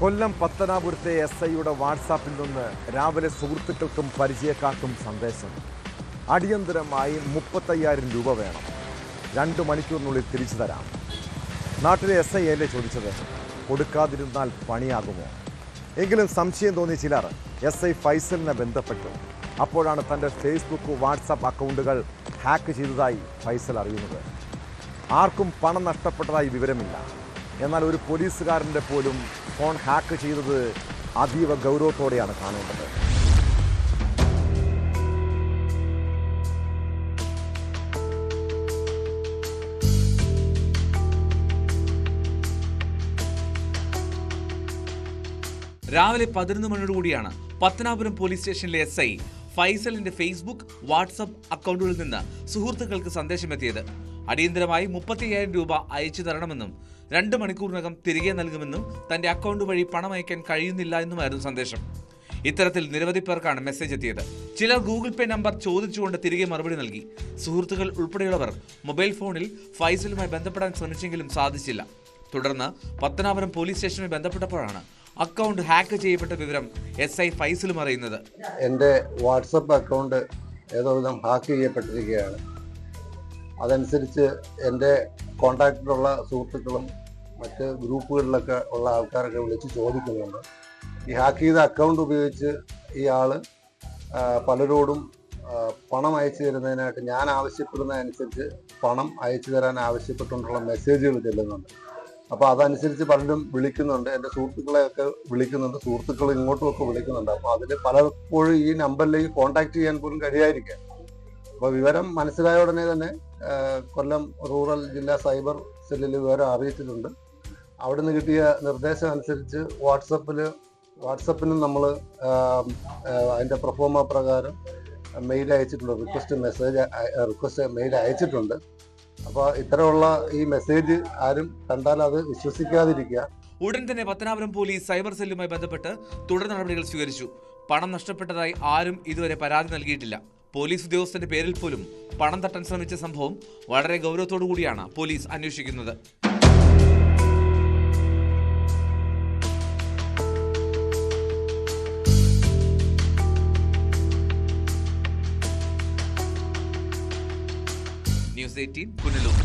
കൊല്ലം പത്തനാപുരത്തെ S ഐയുടെ വാട്സാപ്പിൽ നിന്ന് രാവിലെ സുഹൃത്തുക്കൾക്കും പരിചയക്കാർക്കും സന്ദേശം. അടിയന്തരമായി മുപ്പത്തയ്യായിരം രൂപ വേണം. രണ്ട് മണിക്കൂറിനുള്ളിൽ തിരിച്ചു തരാം. നാട്ടിലെ എസ് ഐ അല്ലേ ചോദിച്ചത്? കൊടുക്കാതിരുന്നാൽ പണിയാകുമോ? എങ്കിലും സംശയം തോന്നിയ ചിലർ എസ് ഐ ഫൈസലിനെ ബന്ധപ്പെട്ടു. അപ്പോഴാണ് തന്റെ ഫേസ്ബുക്ക് വാട്സാപ്പ് അക്കൗണ്ടുകൾ ഹാക്ക് ചെയ്തതായി ഫൈസൽ അറിയുന്നത്. ആർക്കും പണം നഷ്ടപ്പെട്ടതായി വിവരമില്ല. എന്നാൽ ഒരു പോലീസുകാരന്റെ പോലും ഫോൺ ഹാക്ക് ചെയ്തത് അതീവ ഗൗരവത്തോടെയാണ് കാണേണ്ടത്. രാവിലെ പതിനൊന്ന് മണിയോട് കൂടിയാണ് പത്തനാപുരം പോലീസ് സ്റ്റേഷനിലെ എസ് ഐ ഫൈസലിന്റെ ഫേസ്ബുക്ക് വാട്സപ്പ് അക്കൗണ്ടുകളിൽ നിന്ന് സുഹൃത്തുക്കൾക്ക് സന്ദേശമെത്തിയത്. അടിയന്തരമായി മുപ്പത്തിയ്യായിരം രൂപ അയച്ചു തരണമെന്നും രണ്ട് മണിക്കൂറിനകം തിരികെ നൽകുമെന്നും തന്റെ അക്കൗണ്ട് വഴി പണം അയക്കാൻ കഴിയുന്നില്ല എന്നുമായിരുന്നു സന്ദേശം. ഇത്തരത്തിൽ നിരവധി പേർക്കാണ് മെസ്സേജ് എത്തിയത്. ചിലർ ഗൂഗിൾ പേ നമ്പർ ചോദിച്ചുകൊണ്ട് തിരികെ മറുപടി നൽകി. സുഹൃത്തുക്കൾ ഉൾപ്പെടെയുള്ളവർ മൊബൈൽ ഫോണിൽ ഫൈസലുമായി ബന്ധപ്പെടാൻ ശ്രമിച്ചെങ്കിലും സാധിച്ചില്ല. തുടർന്ന് പത്തനാപുരം പോലീസ് സ്റ്റേഷനുമായി ബന്ധപ്പെട്ടപ്പോഴാണ് അക്കൗണ്ട് ഹാക്ക് ചെയ്യപ്പെട്ട വിവരം എസ് ഐ ഫൈസലും അറിയുന്നത്. എന്റെ വാട്സപ്പ് അക്കൗണ്ട് ഏതോ വിധം ഹാക്ക് ചെയ്യപ്പെട്ടിരിക്കുകയാണ്. അതനുസരിച്ച് എന്റെ കോണ്ടാക്റ്റിലുള്ള സുഹൃത്തുക്കളും മറ്റ് ഗ്രൂപ്പുകളിലൊക്കെ ഉള്ള ആൾക്കാരൊക്കെ വിളിച്ച് ചോദിക്കുന്നുണ്ട്. ഈ ഹാക്ക് ചെയ്ത അക്കൗണ്ട് ഉപയോഗിച്ച് ഈ പലരോടും പണം അയച്ചു തരുന്നതിനായിട്ട് ഞാൻ ആവശ്യപ്പെടുന്നതനുസരിച്ച് പണം അയച്ചു തരാൻ ആവശ്യപ്പെട്ടുകൊണ്ടുള്ള മെസ്സേജുകൾ ചെല്ലുന്നുണ്ട്. അപ്പോൾ അതനുസരിച്ച് പലരും വിളിക്കുന്നുണ്ട്. എന്റെ സുഹൃത്തുക്കളെയൊക്കെ വിളിക്കുന്നുണ്ട്. സുഹൃത്തുക്കൾ ഇങ്ങോട്ടുമൊക്കെ വിളിക്കുന്നുണ്ട്. അപ്പോൾ അതിൽ പലപ്പോഴും ഈ നമ്പറിലേക്ക് കോണ്ടാക്ട് ചെയ്യാൻ പോലും കഴിയാതിരിക്കുക അപ്പോൾ വിവരം മനസ്സിലായ ഉടനെ തന്നെ കൊല്ലം റൂറൽ ജില്ലാ സൈബർ സെല്ലിൽ വിവരം അറിയിച്ചിട്ടുണ്ട്. അവിടെ നിന്ന് കിട്ടിയ നിർദ്ദേശം അനുസരിച്ച് വാട്സപ്പിൽ വാട്സപ്പിനും നമ്മൾ അതിന്റെ പ്രൊഫോമ പ്രകാരം മെയിൽ അയച്ചിട്ടുണ്ട്. റിക്വസ്റ്റ് മെസ്സേജ് റിക്വസ്റ്റ് മെയിൽ അയച്ചിട്ടുണ്ട്. അപ്പോൾ ഇത്തരമുള്ള ഈ മെസ്സേജ് ആരും കണ്ടാൽ അത് വിശ്വസിക്കാതിരിക്കുക. ഉടൻ തന്നെ പത്തനാപുരം പോലീസ് സൈബർ സെല്ലുമായി ബന്ധപ്പെട്ട് തുടർ നടപടികൾ സ്വീകരിച്ചു. പണം നഷ്ടപ്പെട്ടതായി ആരും ഇതുവരെ പരാതി നൽകിയിട്ടില്ല. പോലീസ് ഉദ്യോഗസ്ഥന്റെ പേരിൽ പോലും പണം തട്ടാൻ ശ്രമിച്ച സംഭവം വളരെ ഗൗരവത്തോടു കൂടിയാണ് പോലീസ് അന്വേഷിക്കുന്നത്. News eighteen Punalur